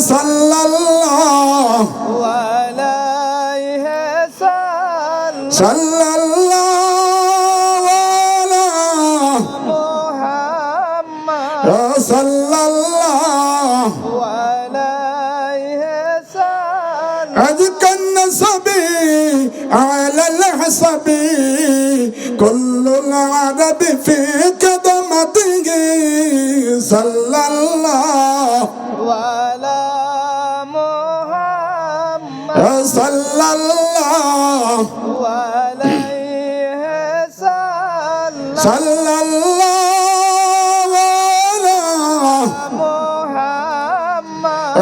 صلى الله عليه صلى الله على محمد صلى الله عليه أذكى النسب على الحسب. كل العرب في sallallahu wala muhammad sallallahu alayhi sallallahu wala muhammad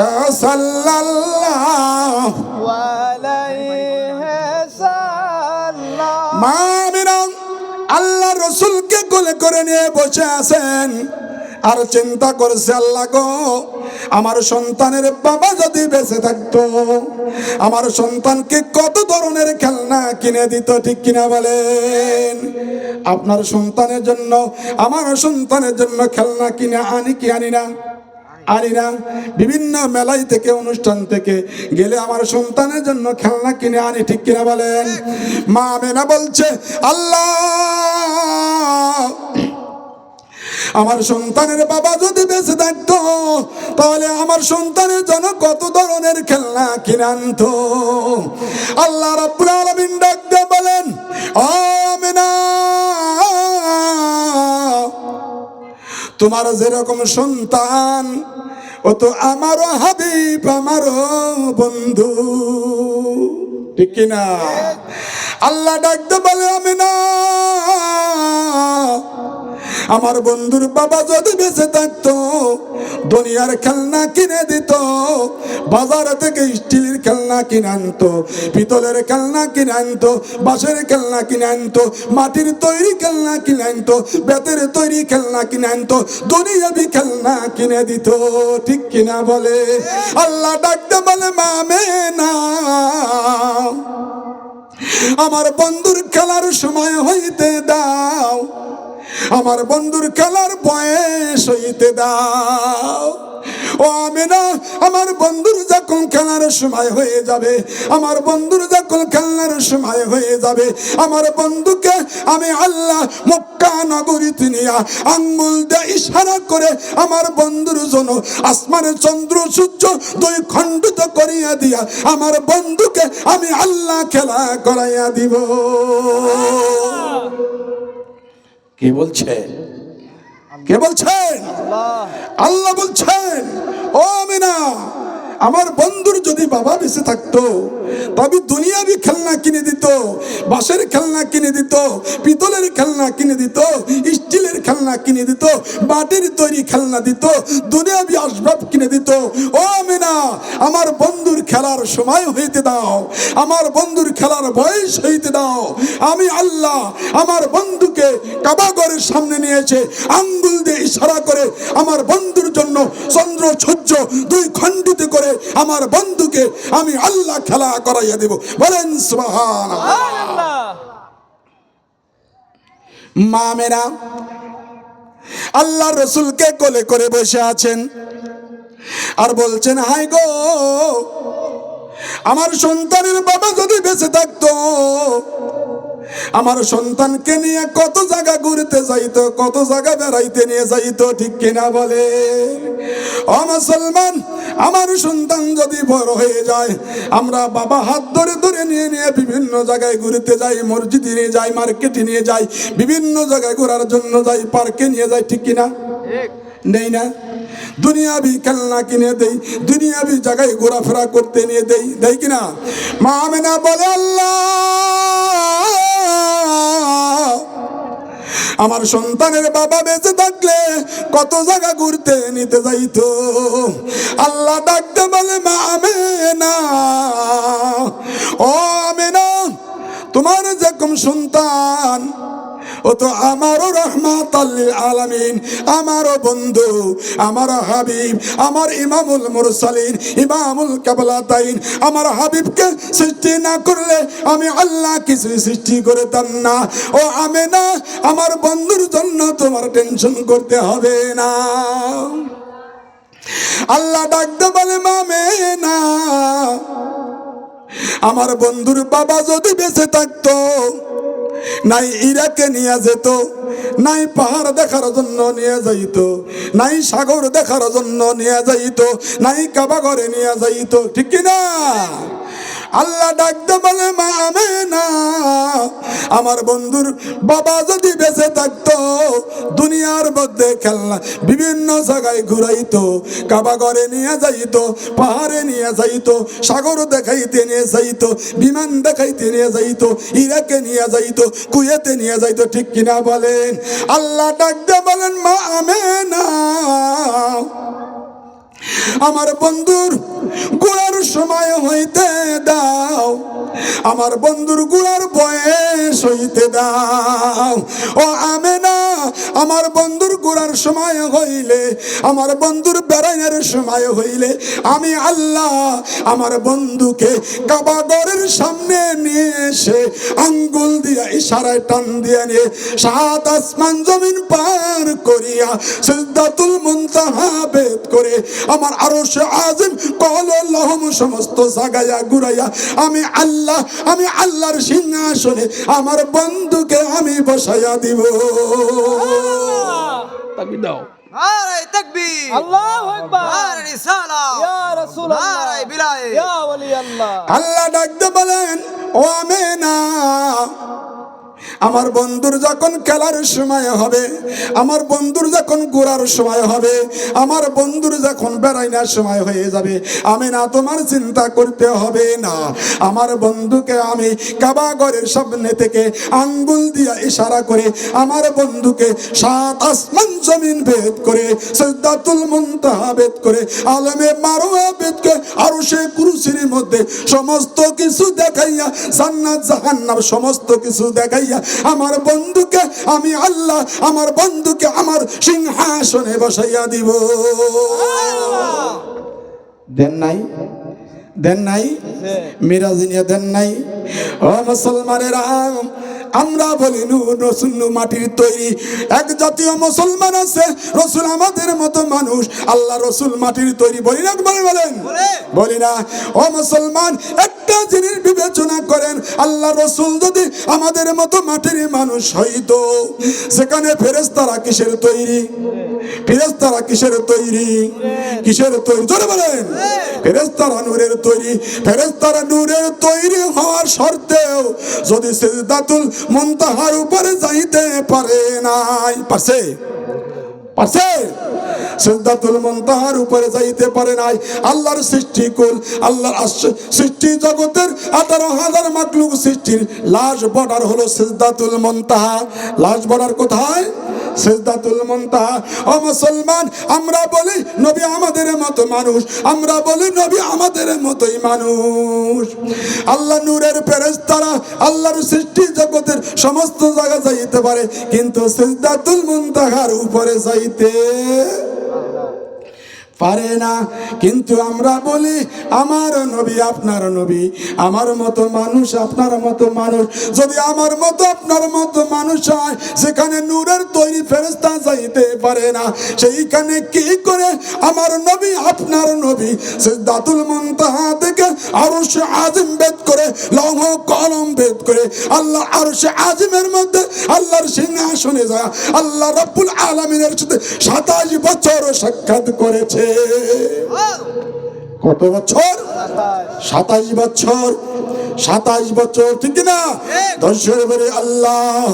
sallallahu মা বিরাম আল্লাহ রসুলকে কোলে করে নিয়ে বসে আছেন আর চিন্তা করছে আল্লাহ গো, আমার সন্তানের বাবা যদি বেঁচে থাকতো, আমার সন্তানকে কত ধরনের খেলনা কিনে দিত, ঠিক কিনা বলেন? আপনার সন্তানের জন্য, আমার সন্তানের জন্য খেলনা কিনে আনি কি আনি না? আনি না। বিভিন্ন মেলাই থেকে, অনুষ্ঠান থেকে গেলে আমার সন্তানের জন্য খেলনা কিনে আনি, ঠিক কিনা বলেন? মা মেনা বলছে, আল্লাহ আমার সন্তানের বাবা যদি বেঁচে থাকতো, তাহলে আমার সন্তানের জন্য কত ধরনের খেলনা কিনে আল্লাহ রাব্বুল আলামিন ডাক বলেন আমিনা, তোমার যেরকম সন্তান, ও তো আমারও হাবিব, আমারও বন্ধু। ঠিক কিনা? আল্লাহ ডাকতে বলে আমি না আমার বন্ধুর বাবা যদি বেঁচে থাকতো, দুনিয়ার খেলনা কিনে দিত, বাজার থেকে স্টিলের খেলনা কিনে আনতো, পিতলের খেলনা কিনে আনতো, বাঁশের খেলনা কিনে আনতো, মাটির তৈরি খেলনা কিনে আনতো, বেতের তৈরি খেলনা কিনে আনতো, দুনিয়াবি খেলনা কিনে দিত, ঠিক কিনা বলে? আল্লাহ ডাকতে বলে, মামে না। আমার বন্ধুর খেলার সময় হইতে দাও আমার বন্ধুর খেলার বয়স হইতে দাও। ও আমি না আমার বন্ধুর যখন খেলার সময় হয়ে যাবে, আমার বন্ধুর যখন খেলার সময় হয়ে যাবে, আমার বন্ধুকে আমি আল্লাহ মক্কা নগরীতে নিয়া আঙ্গুল দিয়ে ইশারা করে আমার বন্ধুর জন্য আসমানের চন্দ্র সূর্য দুই খণ্ডিত করিয়া দিয়া আমার বন্ধুকে আমি আল্লাহ খেলা করাইয়া দিব। কে বলছেন? কে বলছেন? আল্লাহ। বলছেন ও আমিনা আমার বন্ধুর যদি বাবা বেঁচে থাকতো, তবে দুনিয়াবি খেলনা কিনে দিত, বাঁশের খেলনা কিনে দিত, পিতলের খেলনা কিনে দিত, স্টিলের খেলনা কিনে দিত, মাটির তৈরি খেলনা দিত, দুনিয়াবি আসবাব কিনে দিত। ও আমিনা, আমার বন্ধুর খেলার সময় হইতে দাও, আমার বন্ধুর খেলার বয়স হইতে দাও। আমি আল্লাহ আমার বন্ধুকে কাবাগরের সামনে নিয়েছে আঙ্গুল দিয়ে ইশারা করে আমার বন্ধুর জন্য চন্দ্র সূর্য দুই খণ্ডিত করে আমার বন্ধুকে আমি আল্লাহ খেলা করাইয়া দেব। বলেন সুবহান মা মেরা আল্লাহ রসুলকে কোলে করে বসে আছেন? আর বলছেন হাই গো আমার সন্তানের বাবা যদি বেঁচে আমার সন্তানকে নিয়ে কত জায়গা ঘুরতে যাইতো কত জায়গা বেড়াইতে নিয়ে যাইতো ঠিক কিনা বলে? ও মুসলমান আমার সন্তান যদি বড় হয়ে যায় আমরা বাবা হাত ধরে ধরে নিয়ে নিয়ে বিভিন্ন জায়গায় ঘুরতে যাই মসজিদে নিয়ে যাই মার্কেটে নিয়ে যাই বিভিন্ন জায়গায় ঘোরার জন্য যাই পার্কে নিয়ে যাই ঠিক কিনা? নেই না? দুনিয়াবি খেলনা কিনে দেই দুনিয়াবি জায়গায় ঘোরাফেরা করতে নিয়ে দেই দেই কিনা? মা আমেনা বলে, আল্লাহ, আমার সন্তানের বাবা বেঁচে থাকলে কত জায়গা ঘুরতে নিতে যাইতো? আল্লাহ ডাকতে বলে, মা আমেনা, ও আমেনা, তোমার যেরকম সন্তান ও তো আমারও রহমাত আলামিন, আমারও বন্ধু, আমার হাবিব, আমার ইমামুল মুরসালিন, ইমামুল কাবলাতাইন, আমার হাবিবকে সৃষ্টি না করলে আমি আল্লাহ কিছু সৃষ্টি করতাম না। ও আমি না আমার বন্ধুর জন্য তোমার টেনশন করতে হবে না। আল্লাহ ডাকতে বলে মামে না আমার বন্ধুর বাবা যদি বেঁচে থাকতো নাই ইরাকে নিয়ে যেত, নাই পাহাড় দেখার জন্য নিয়ে যাইত, নাই সাগর দেখার জন্য নিয়ে যাইত, নাই কাবা ঘরে নিয়ে যাইত, ঠিক কি না আল্লাহ ডাকতে বলে, মা আমে না আমার বন্ধুর বাবা যদি বেঁচে থাকতো, দুনিয়ার মধ্যে খেলনা বিভিন্ন জায়গায় ঘুরাইতো, কাবা ঘরে নিয়ে যাইতো, পাহাড়ে নিয়ে যাইতো, সাগর দেখাইতে নিয়ে যাইতো, বিমান দেখাইতে নিয়ে যাইতো, ইরাকে নিয়ে যাইতো, কুয়েতে নিয়ে যাইতো, ঠিক কিনা বলেন? আল্লাহ ডাকতে বলেন, মা আমে না আমার বন্ধুর গুড়ার সময় হইতে দাও। আমার বন্ধুর গুড়ার বয়স হইতে দাও। ও আমে না আমার বন্ধুর গুড়ার সময় হইলে, আমার বন্ধুর বেড়াইনের সময় হইলে, আমি আল্লাহ আমার বন্ধুকে কাবাগরের সামনে নিয়ে এসে আঙ্গুল দিয়া, ইশারায় টান দিয়ে নিয়ে সাত আসমান জমিন পার করিয়া সিদ্ধাতুল মুনতাহা বেদ করে আমার আরও সে আজিম লহম সমস্ত জাগাইয়া ঘুরাইয়া আমি আল্লাহ আমি আল্লাহর সিংহাসনে আমার বন্ধুকে আমি বসাইয়া দিব। তাকবীর দাও। নারায় তাকবীর। আল্লাহু আকবার। নারায় রিসালাত। ইয়া রাসূলুল্লাহ। নারায় বিলায় ইয়া ওলি আল্লাহ আল্লাহ ডাকতে বলেন ও আমেনা আমার বন্ধুর যখন খেলার সময় হবে, আমার বন্ধুর যখন ঘোরার সময় হবে, আমার বন্ধুর যখন বেড়াইনার সময় হয়ে যাবে, আমি না তোমার চিন্তা করতে হবে না। আমার বন্ধুকে আমি কাবাগরের সামনে থেকে আঙ্গুল দিয়া ইশারা করে, আমার বন্ধুকে সাত আসমান জমিন ভেদ করে সৈদাতুল মুনতাহা ভেদ করে, আলমে মারোয়া ভেদ করে আরও সে কুরুসির মধ্যে সমস্ত কিছু দেখাইয়া, জান্নাত জাহান্নাম সমস্ত কিছু দেখাইয়া আমার বন্ধুকে আমি আল্লাহ আমার বন্ধুকে আমার সিংহাসনে বসাইয়া দিব। দেন নাই? দেন নাই? মিরাজিনিয়া দেন নাই? ও মুসলমানেরা আমরা বলি নু রসুল মাটির তৈরি। এক জাতীয় মুসলমান আছে রসুল আমাদের মতো মানুষ। আল্লাহ রসুল মাটির তৈরি বলি না বলে বলেন? বলি। না। ও মুসলমান একটা জিনিস বিবেচনা করেন আল্লাহ রসুল যদি আমাদের মতো মাটির মানুষ হইতো সেখানে ফেরেস্তারা কিসের তৈরি? ফেরেস্তারা কিসের তৈরি? কিসের তৈরি? ধরে বলেন। ফেরেস্তারা নূরের তৈরি। ফেরেস্তারা নূরের তৈরি হওয়ার শর্তেও যদি সিজদাতুল মুনতাহার উপরে যাইতে পারে নাই। পারছে? পারছে? সিদ্ধাতুল মুনতাহার উপরে যাইতে পারে নাই। আল্লাহর সৃষ্টি কুল, আল্লাহর সৃষ্টি জগতের আঠারো হাজার মাকলুক সৃষ্টির লাশ বর্ডার হলো সিদ্ধাতুল মুনতাহা। লাশ বর্ডার কোথায়? সিদ্ধাতুল মুনতাহা। ও মুসলমান, আমরা বলি নবী আমাদের মতো মানুষ, আমরা বলি নবী আমাদের মতোই মানুষ। আল্লাহ নূরের ফেরেশতারা আল্লাহর সৃষ্টি জগতের সমস্ত জায়গা যাইতে পারে, কিন্তু সিদ্ধাতুল মুনতাহার উপরে যাইতে পারে না। কিন্তু আমরা বলি, আমার নবী আপনার নবী, আমার মতো মানুষ আপনার মতো মানুষ। যদি আমার মতো আপনার মতো মানুষ হয়, সেখানে নূরের তৈরি ফেরস্তা যাইতে পারে না। সেইখানে কি করে আমার নবী আপনার নবী? সে দাতুল মন্তাহা থেকে আরও সে আজিম বেদ করে, লৌহ কলম বেদ করে, আল্লাহ আরও সে আজিমের মধ্যে আল্লাহর সিংহাসনে যায়। আল্লাহ রব্বুল আলমিনের সাথে সাতাশ বছর সাক্ষাৎ করেছে। কত বছর? সাতাশ বছর। সাতাশ বছর ঠিক না দর্শক বলে আল্লাহ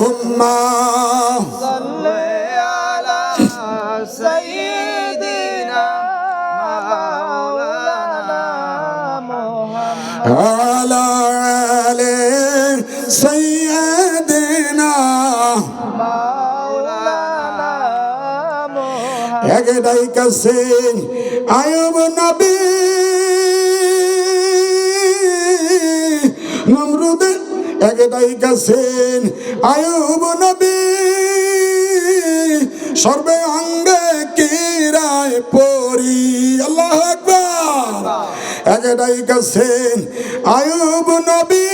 সাল্লি আলা সাইয়্যিদিনা মুহাম্মদ কাছে আয়ব নবী। নমরুদের একটাই কাছে আয়ব নবী। সর্বে অঙ্গে কিরায় পরি আল্লাহ আকবার। একটাই কাছে আয়ব নবী।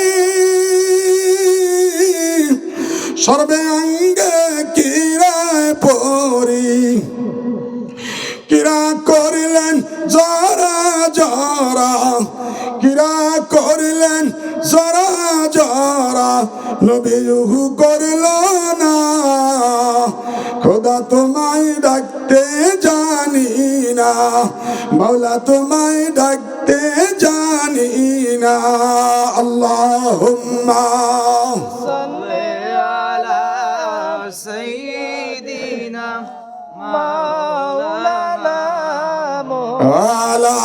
সর্বে অঙ্গে জরা কিরা করলেন জরা জরা। নবী করল না। খোদা তোমায় ডাকতে জানি না মৌলা তোমায় ডাকতে জানি না। আল্লাহ সৈদিনা মাওলানা আলা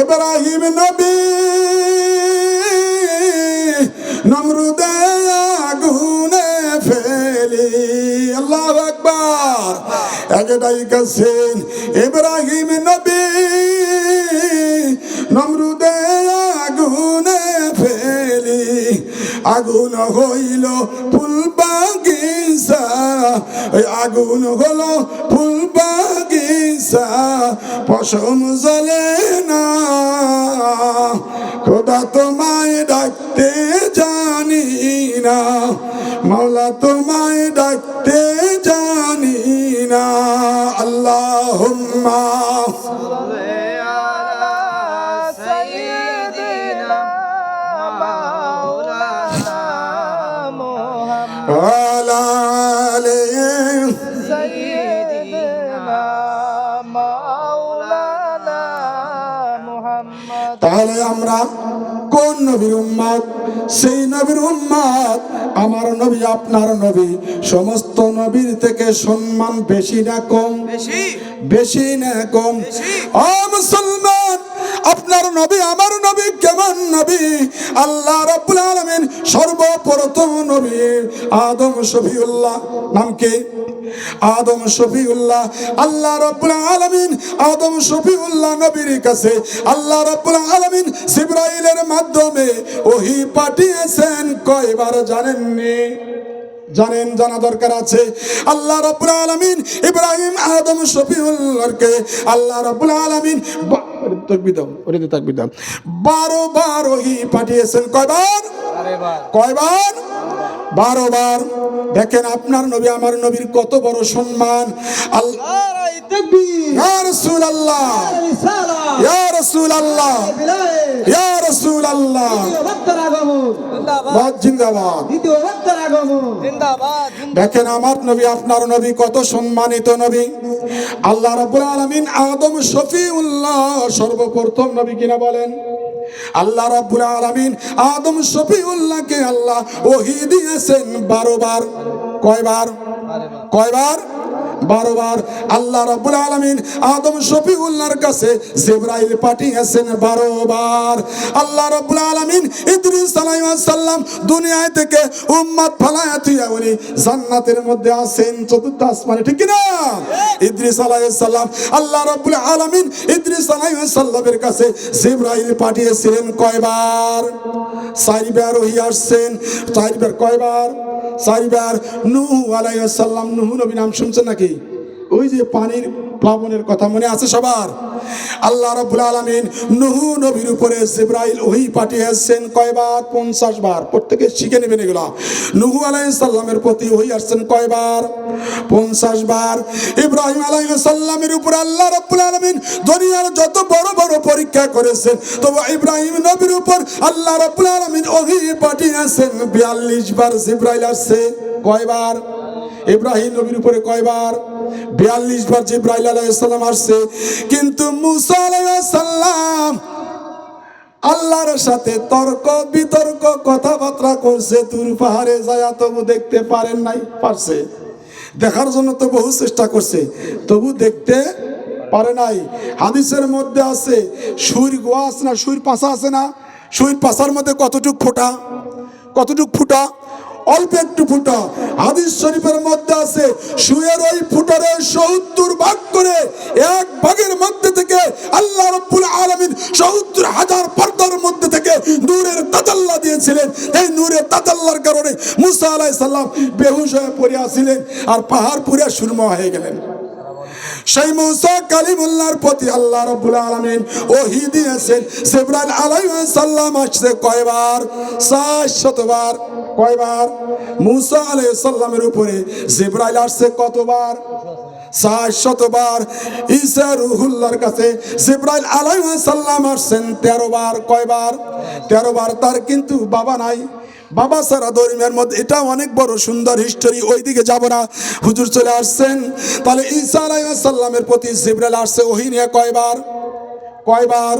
ইব্রাহিম নবী। নমরুদে আগুনে ফেলি। আল্লাহ আকবার। একটাই কাছেন ইব্রাহিম নবী। আগুন হইল ফুল ওই আগুন হলো ফুল বাগিচা, পশম জ্বলে না। খোদা তোমায় ডাকতে জানি না, মাওলা তোমায় ডাকতে জানি না। আল্লাহুম্মা তাহলে আমরা কোন নবীর উম্মাদ? সেই নবীর উম্মাদ আমার নবী আপনার নবী। সমস্ত নবীর থেকে সম্মান বেশি না কম? বেশি। বেশি না কম? ও মুসলমান আপনার নবী আমার নবী কেমন নবী? আল্লাহ রাব্বুল আলামিন সর্বপ্রথম নবী আদম শফিউল্লাহ। নাম কি? আদম শফিউল্লাহ আল্লাহ রাব্বুল আলামিন আদম শফিউল্লাহ নবীর কাছে আল্লাহ রাব্বুল আলামিন জিবরাইলের মাধ্যমে ওহি পাঠিয়েছেন। কয়বার জানেননি? জানেন জানা দরকার আছে। আল্লাহ রাব্বুল আলামিন ইব্রাহিম আদম শফিউল্লাহকে আল্লাহ রাব্বুল আলামিন বারো বার ওহি পাঠিয়েছেন। কয়বার? কয়বার? বারো বার। দেখেন আপনার নবী আমার নবীর কত বড় সম্মান। আল্লাহ ইয়া ইয়া ইয়া দেখেন আমার নবী আপনার নবী কত সম্মানিত নবী। আল্লাহ রাব্বুল আলামিন আদম শফিউল্লাহ সর্বপ্রথম নবী কিনা বলেন? আল্লাহ রাব্বুল আলামিন আদম শফিউল্লাহকে আল্লাহ ওহি দিয়েছেন বারো বার। কয়বার? কয়বার? বারো বার আল্লাহ রাব্বুল আলামিন আদম শফিউল্লাহর কাছে জিবরাইল পাঠিয়েছেন বারো বার। আল্লাহ রাব্বুল আলামিন ইদ্রিস আলাইহিস সালাম দুনিয়ায় থেকে উম্মত ফালায়া তুইয়া উনি জান্নাতের মধ্যে আছেন চতুর্থ আসমানে ঠিক কি না ইদ্রিস আলাইহিস সালাম আল্লাহ রাব্বুল আলামিন ইদ্রিস আলাইহিস সালামের কাছে জিবরাইল পাঠিয়েছিলেন কয়বার? চারবার ওহি আসছেন চারবার কয়বার? চারবার নূহ আলাইহিস সালাম নূহ নবী নাম শুনছেন নাকি? ওই যে পানির প্লাবনের কথা মনে আছে সবার? আল্লাহ রাব্বুল আলামিন নূহ নবীর উপরে জিবরাইল ওহি পাঠিয়েছেন কয়বার? 50 বার। প্রত্যেকে শিখে নেবেন এগুলা। নূহ আলাইহিস সালামের প্রতি ওহি আসছেন কয়বার? 50 বার। ইব্রাহিম আলাইহিস সালামের উপর আল্লাহ রাব্বুল আলামিন দুনিয়ার যত বড় বড় পরীক্ষা করেছেন, তবে ইব্রাহিম নবীর উপর আল্লাহ রাব্বুল আলামিন ওহি পাঠিয়েছেন 42 বার জিবরাইল আসছে। কয়বার? ইব্রাহিম নবীর উপরে কয়বার? বিয়াল্লিশ বার জিব্রাইল আলাইসাল্লাম আসছে। কিন্তু মুসা আল্লাহর সাথে তর্ক, বিতর্ক, কথাবার্তা করছে। দূর পাহাড়ে যায়, তবু দেখতে পারেন নাই, পারছে। দেখার জন্য তো বহু চেষ্টা করছে, তবু দেখতে পারে নাই। হাদিসের মধ্যে আছে, সুর গোয়া আছে না, সুর পাশা আছে না? সুর পাশার মধ্যে কতটুক ফোটা? কতটুক ফুটা? অল্প একটু ফুটা। হাদিস শরীফের মধ্যে আছে, শুয়ের ওই ফুটারে সত্তর ভাগ করে এক ভাগের মধ্যে থেকে আল্লাহ রব্বুল আলামিন সত্তর হাজার পর্দার মধ্যে থেকে নূরের তাতাল্লা দিয়েছিলেন। এই নূরের তাতাল্লার কারণে মুসা আলাইহিস সালাম বেহুশ হয়ে পড়ে আসিলেন আর পাহাড় পুরে সুরমা হয়ে গেলেন। সেই মুসা কালিমুল্লাহর প্রতি আল্লাহ রাব্বুল আলামিন ওহী দিয়েছেন, জিবরাইল আলাইহিস সালাম আসছে কয়বার? চার শতবার। কয়বার? মুসা আলাইহিস সালামের উপরে। জিবরাইল আসছে কতবার? চার শতবার। ঈসা রুহুল্লাহর কাছে জিবরাইল আলাইহিস সালাম আসছেন তেরো বার কয়বার? তেরো বার তার কিন্তু বাবা নাই। বাবা সারা ধর্মের মধ্যে এটা অনেক বড় সুন্দর হিস্টোরি ওইদিকে যাব না। হুজুর চলে আসছেন। তাহলে ঈসা আলাইহিস সালামের প্রতি জিবরাইল আসছে। ওহি কয়বার? কয়বার?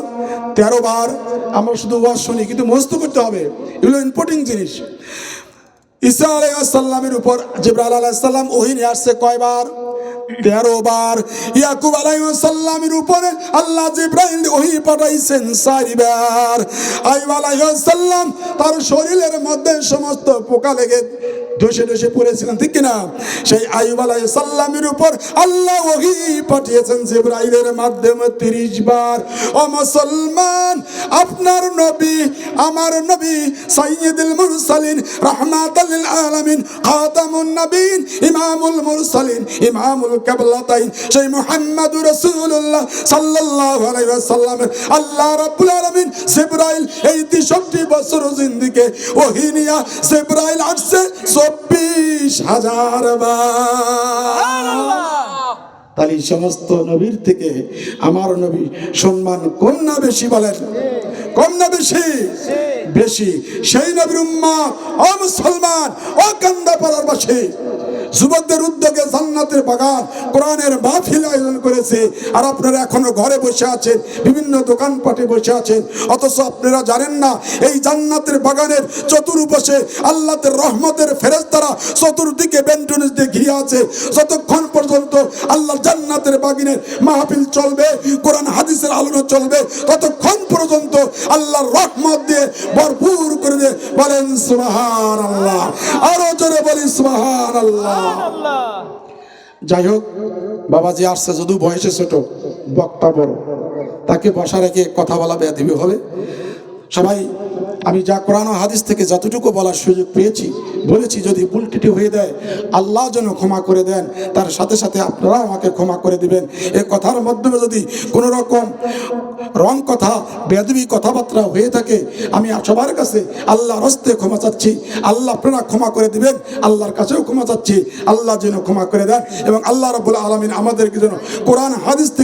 তেরো বার আমরা শুধু ওয়াজ শুনি, কিন্তু মস্ত করতে হবে। এগুলো ইম্পর্টেন্ট জিনিস। ঈসা আলাইসাল্লামের উপর জিব্রাইল আলাইসাল্লাম ওহি নিয়ে আসছে কয়বার? তেরো বার ইয়াকুব আলাইসাল্লামের উপরে আল্লাহ জিব্রাইল ওহি পাঠাইছেন চারিবার। আইব আলাইসাল্লাম তার শরীরের মধ্যে সমস্ত পোকা লেগে ডসে ডসে পড়েছিলেন, ঠিক কিনা? সেই আইব আলাইসাল্লামের উপর আল্লাহ ওহি পাঠিয়েছেন জিব্রাইলের মাধ্যমে তিরিশ বার। ও মুসলমান, আপনার নবী, আমার নবী সাইয়্যিদুল মুরসালিন, রাহমাতাল আলামিন, খাতামুন নবীন, ইমামুল মুরসালিন, ইমামুল কিবলাতাইন। সেই মুহাম্মদুর রাসূলুল্লাহ সাল্লাল্লাহু আলাইহি ওয়াসাল্লাম, আল্লাহ রাব্বুল আলামিন জিবরাইল এই 63 বছর জিন্দিকে ওহী নিয়া জিবরাইল আসছে 24 হাজার তাহলে সমস্ত নবীর থেকে আমার নবী সম্মান কোন না বেশি বলেন? কম না বেশি? বেশি। সেই নবীর উম্মা ও মুসলমান, ও কান্দা বাসী। যুবকদের উদ্যোগে জান্নাতের বাগান, কোরআনের মাহফিল আয়োজন করেছে। আর আপনারা এখনও ঘরে বসে আছেন, বিভিন্ন দোকানপাটে বসে আছেন। অথচ আপনারা জানেন না, এই জান্নাতের বাগানের চতুর্পাশে আল্লাহর রহমতের ফেরেস্তারা চতুর্দিকে বেন্টুনিস দিয়ে ঘিরে আছে। যতক্ষণ পর্যন্ত আল্লাহ জান্নাতের বাগিনের মাহফিল চলবে, কোরআন হাদিসের আলোচনা চলবে, ততক্ষণ পর্যন্ত আল্লাহর রহমত দিয়ে ভরপুর করে দিয়ে বলেন সুবহান আল্লাহ আরও জোরে বলি সুবহান আল্লাহ যাই হোক, বাবাজি আসছে যদু বয়সে ছোট, বক্তা বড়। তাকে বসা রেখে কথা বলা বেয়াদিবি হবে। সবাই আমি যা কোরআন হাদিস থেকে যতটুকু বলার সুযোগ পেয়েছি, বলেছি যদি ভুলটিটি হয়ে দেয় আল্লাহ যেন ক্ষমা করে দেন। তার সাথে সাথে আপনারাও আমাকে ক্ষমা করে দিবেন। এ কথার মাধ্যমে যদি কোনো রকম রং কথা বেদবি কথাবার্তা হয়ে থাকে, আমি সবার কাছে আল্লাহ রস্তে ক্ষমা চাচ্ছি। আল্লাহ আপনারা ক্ষমা করে দিবেন, আল্লাহর কাছেও ক্ষমা চাচ্ছি। আল্লাহ যেন ক্ষমা করে দেন এবং আল্লাহ রবুল্লা আলমিন আমাদেরকে যেন কোরআন, হাদিস থেকে